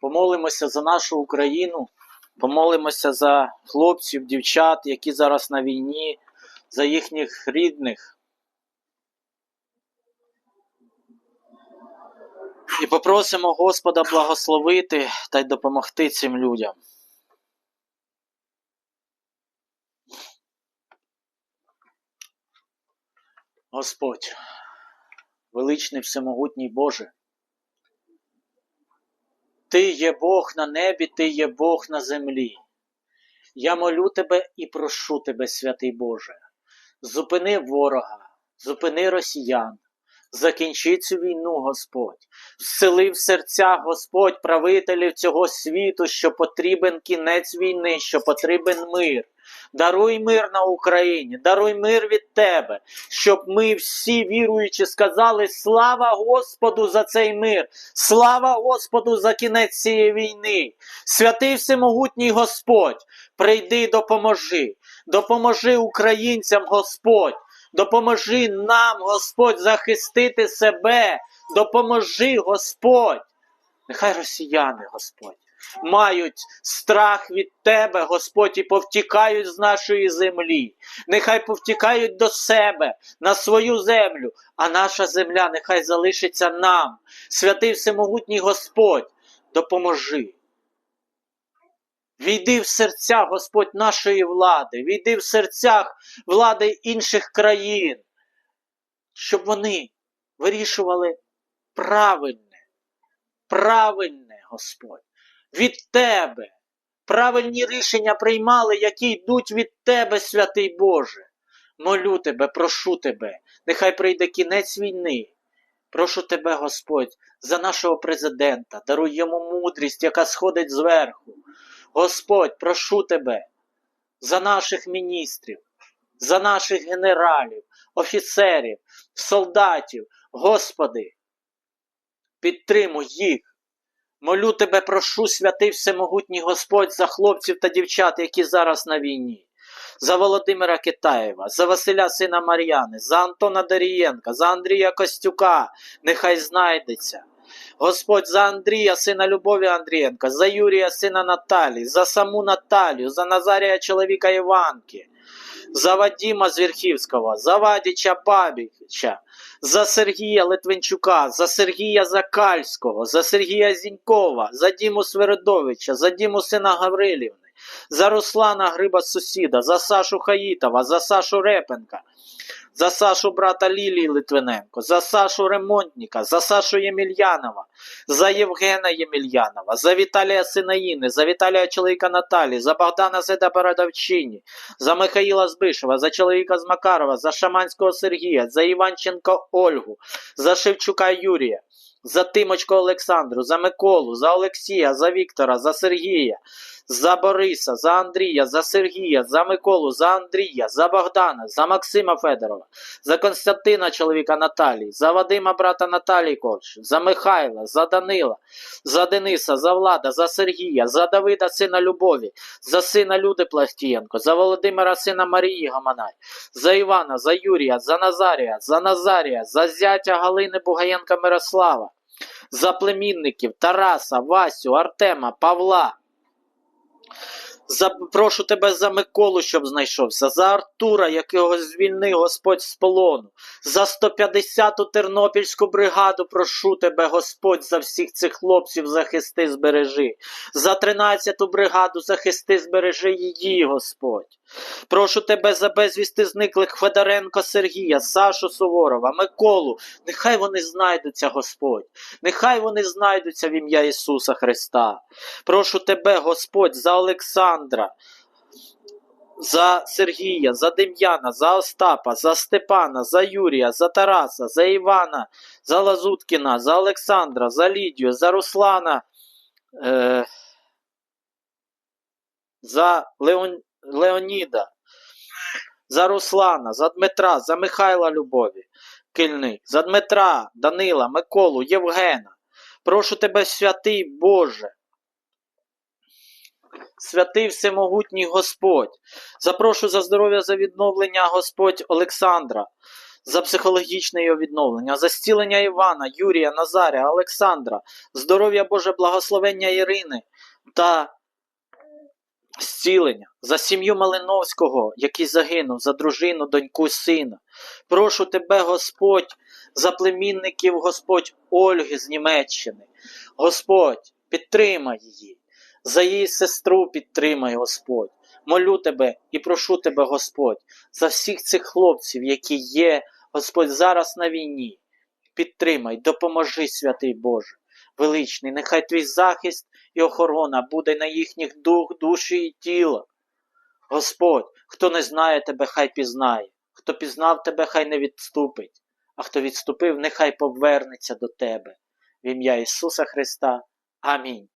Помолимося за нашу Україну, помолимося за хлопців, дівчат, які зараз на війні, за їхніх рідних. І попросимо Господа благословити та й допомогти цим людям. Господь, величний всемогутній Боже, Ти є Бог на небі, Ти є Бог на землі. Я молю Тебе і прошу Тебе, святий Боже, зупини ворога, зупини росіян, закінчи цю війну, Господь, всели в серця, Господь, правителів цього світу, що потрібен кінець війни, що потрібен мир. Даруй мир на Україні, даруй мир від Тебе, щоб ми всі віруючи сказали слава Господу за цей мир, слава Господу за кінець цієї війни. Святий всемогутній Господь, прийди, допоможи, допоможи українцям, Господь, допоможи нам, Господь, захистити себе, допоможи, Господь. Нехай росіяни, Господь, мають страх від Тебе, Господь, і повтікають з нашої землі. Нехай повтікають до себе, на свою землю, а наша земля нехай залишиться нам. Святий всемогутній Господь, допоможи. Війди в серця, Господь, нашої влади, війди в серцях влади інших країн, щоб вони вирішували правильне, правильне, Господь, від Тебе. Правильні рішення приймали, які йдуть від Тебе, святий Боже. Молю Тебе, прошу Тебе, нехай прийде кінець війни. Прошу Тебе, Господь, за нашого президента, даруй йому мудрість, яка сходить зверху. Господь, прошу Тебе за наших міністрів, за наших генералів, офіцерів, солдатів, Господи, підтримуй їх. Молю Тебе, прошу, святий всемогутній Господь, за хлопців та дівчат, які зараз на війні. За Володимира Китаєва, за Василя сина Мар'яни, за Антона Дарієнка, за Андрія Костюка, нехай знайдеться. Господь за Андрія, сина Любові Андрієнка, за Юрія, сина Наталі, за саму Наталію, за Назарія чоловіка Іванки, за Вадіма Звірхівського, за Вадіча Бабіча, за Сергія Литвинчука, за Сергія Закальського, за Сергія Зінькова, за Діму Сверидовича, за Діму сина Гаврилівни, за Руслана Гриба сусіда, за Сашу Хаїтова, за Сашу Репенка, за Сашу брата Лілії Литвиненко, за Сашу Ремонтніка, за Сашу Ємельянова, за Євгена Ємельянова, за Віталія Синаїни, за Віталія чоловіка Наталі, за Богдана Седа Бородавчині, за Михаїла Збишева, за чоловіка з Макарова, за Шаманського Сергія, за Іванченко Ольгу, за Шевчука Юрія, за Тимочко Олександру, за Миколу, за Олексія, за Віктора, за Сергія, за Бориса, за Андрія, за Сергія, за Миколу, за Андрія, за Богдана, за Максима Федорова, за Константина, чоловіка Наталії, за Вадима, брата Наталії Ковш, за Михайла, за Данила, за Дениса, за Влада, за Сергія, за Давида, сина Любові, за сина Люди Пластієнко, за Володимира, сина Марії Гаманай, за Івана, за Юрія, за Назарія, за Назарія, за зятя Галини Бугаєнка Мирослава, за племінників Тараса, Васю, Артема, Павла. За, прошу тебе за Миколу, щоб знайшовся, за Артура, якого звільнив Господь з полону, за 150-ту Тернопільську бригаду, прошу тебе, Господь, за всіх цих хлопців захисти, збережи. За 13-ту бригаду захисти, збережи її, Господь. Прошу тебе за безвісти зниклих Федоренко Сергія, Сашу Суворова, Миколу. Нехай вони знайдуться, Господь. Нехай вони знайдуться в ім'я Ісуса Христа. Прошу тебе, Господь, за Олександра, за Сергія, за Дем'яна, за Остапа, за Степана, за Юрія, за Тараса, за Івана, за Лазуткіна, за Олександра, за Лідію, за Руслана, е, за Леон, Леоніда, за Руслана, за Дмитра, за Михайла Любові, Кильник, за Дмитра, Данила, Миколу, Євгена. Прошу тебе, святий Боже. Святий всемогутній Господь, запрошу за здоров'я за відновлення Господь Олександра, за психологічне його відновлення, за зцілення Івана, Юрія, Назаря, Олександра, здоров'я Боже, благословення Ірини та зцілення, за сім'ю Малиновського, який загинув, за дружину, доньку, сина. Прошу тебе, Господь, за племінників, Господь Ольги з Німеччини. Господь, підтримай її, за її сестру підтримай, Господь. Молю тебе і прошу тебе, Господь, за всіх цих хлопців, які є, Господь, зараз на війні. Підтримай, допоможи, святий Боже, величний, нехай твій захист і охорона буде на їхніх дух, душі і тіла. Господь, хто не знає тебе, хай пізнає, хто пізнав тебе, хай не відступить, а хто відступив, нехай повернеться до тебе. В ім'я Ісуса Христа. Амінь.